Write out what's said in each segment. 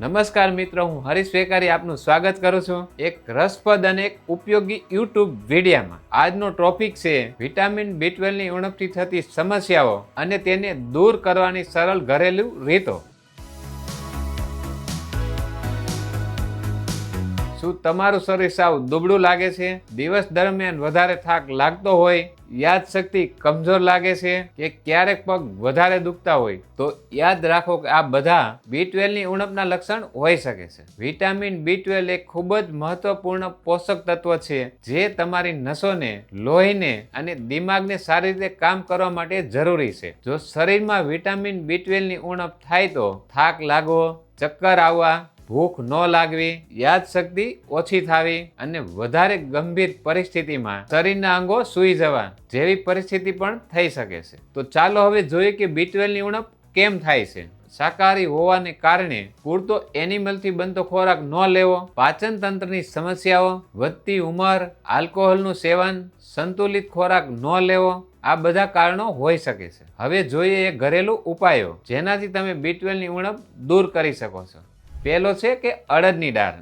નમસ્કાર મિત્રો, હું હરીશ વેકારી આપનું સ્વાગત કરું છું એક રસપ્રદ અને એક ઉપયોગી યુટ્યુબ વિડીયામાં. આજનો ટોપિક છે વિટામિન બી ની ઉણપથી થતી સમસ્યાઓ અને તેને દૂર કરવાની સરળ ઘરેલું રીતો. શું તમારું શરીર સાવ દુબળું લાગે છે. દિવસ દરમિયાન વધારે થાક લાગતો હોય યાદશક્તિ કમજોર લાગે છે કે ક્યારેક પગ વધારે દુખતા હોય. તો યાદ રાખો કે આ બધા બી ની ઉણપના લક્ષણ હોઈ શકે છે. વિટામિન બી એક ખૂબ જ મહત્વપૂર્ણ પોષક તત્વ છે જે તમારી નસોને, લોહીને અને દિમાગને સારી રીતે કામ કરવા માટે જરૂરી છે. જો શરીરમાં વિટામિન બી ની ઉણપ થાય તો થાક લાગવો, ચક્કર આવવા ભૂખ ન લાગવી, યાદશક્તિ ઓછી થવી અને વધારે ગંભીર પરિસ્થિતિમાં શરીરના અંગો સૂઈ જવા જેવી પરિસ્થિતિ પણ થઈ શકે છે. તો ચાલો હવે જોઈએ કે બી ની ઉણપ કેમ થાય છે. શાકાહારી હોવાને કારણે પૂરતો એનિમલથી બનતો ખોરાક ન લેવો, પાચન તંત્રની સમસ્યાઓ, વધતી ઉંમર, આલ્કોહોલનું સેવન, સંતુલિત ખોરાક ન લેવો, આ બધા કારણો હોઈ શકે છે. હવે જોઈએ એ ઘરેલું ઉપાયો જેનાથી તમે બી ની ઉણપ દૂર કરી શકો છો. પહેલો છે કે અડદની દાળ.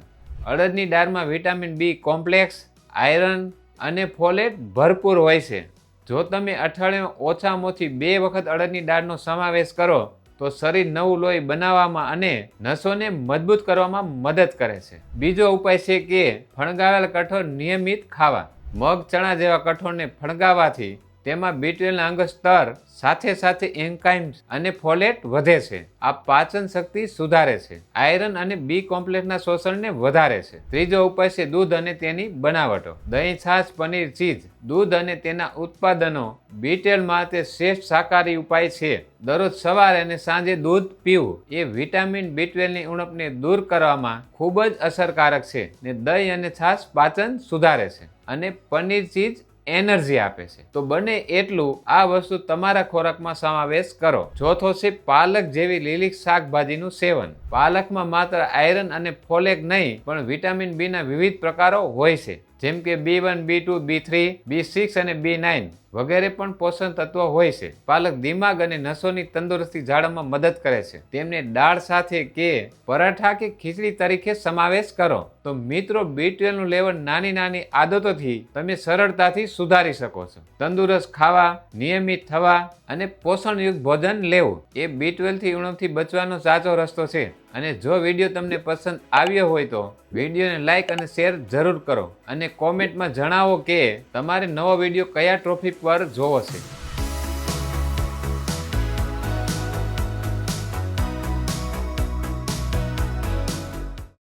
અડદની દાળમાં વિટામિન બી કોમ્પ્લેક્સ, આયરન અને ફોલેટ ભરપૂર હોય છે. જો તમે અઠવાડિયામાં ઓછામાં ઓછી બે વખત અડદની દાળનો સમાવેશ કરો, તો શરીર નવું લોહી બનાવવામાં અને નસોને મજબૂત કરવામાં મદદ કરે છે. બીજો ઉપાય છે કે ફણગાવેલ કઠોળ નિયમિત ખાવા. મગ, ચણા જેવા કઠોળને ફણગાવવાથી તેમાં બીટવેલના અંગ સ્તર સાથે સાથે એન્કાઇમ્સ અને ફોલેટ વધે છે. આ પાચન શક્તિ સુધારે છે. આયરન અને બી કોમ્પ્લેક્સના શોષણને વધારે છે. ત્રીજો ઉપાય છે દૂધ અને તેની બનાવટો. દહીં, છાશ, પનીર, ચીઝ. દૂધ અને તેના ઉત્પાદનો બીટેલમાં માટે શ્રેષ્ઠ શાકાહારી ઉપાય છે. દરરોજ સવારે અને સાંજે દૂધ પીવું એ વિટામિન બી ઉણપને દૂર કરવામાં ખૂબ જ અસરકારક છે ને દહીં અને છાશ પાચન સુધારે છે. અને પનીર, ચીઝ એનર્જી આપે છે. તો બને એટલું આ વસ્તુ તમારા ખોરાકમાં સમાવેશ કરો. ચોથો છે પાલક જેવી લીલી શાકભાજીનું સેવન. પાલકમાં માત્ર આયરન અને ફોલેક નહીં, પણ વિટામિન બી ના વિવિધ પ્રકારો હોય છે. જેમ કે B one B two B three B six અને બી નાઇન વગેરે પણ પોષણ તત્વો હોય છે. પાલક દિમાગ અને નસોની તંદુરસ્તી જાળવવામાં મદદ કરે છે. તેમને દાળ સાથે કે પરાઠા કે ખીચડી તરીકે સમાવેશ કરો. તો મિત્રો બી નું લેવલ નાની નાની આદતોથી તમે સરળતાથી સુધારી શકો છો. તંદુરસ્ત ખાવા, નિયમિત થવા અને પોષણયુક્ત ભોજન લેવું એ બી થી ઉણપથી બચવાનો સાચો રસ્તો છે. અને જો વીડિયો તમને પસંદ આવ્યો હોય તો વિડીયોને લાઇક અને શેર જરૂર કરો અને કોમેન્ટમાં જણાવો કે તમારે નવો વીડિયો કયા ટ્રોફી પર જોવો છે.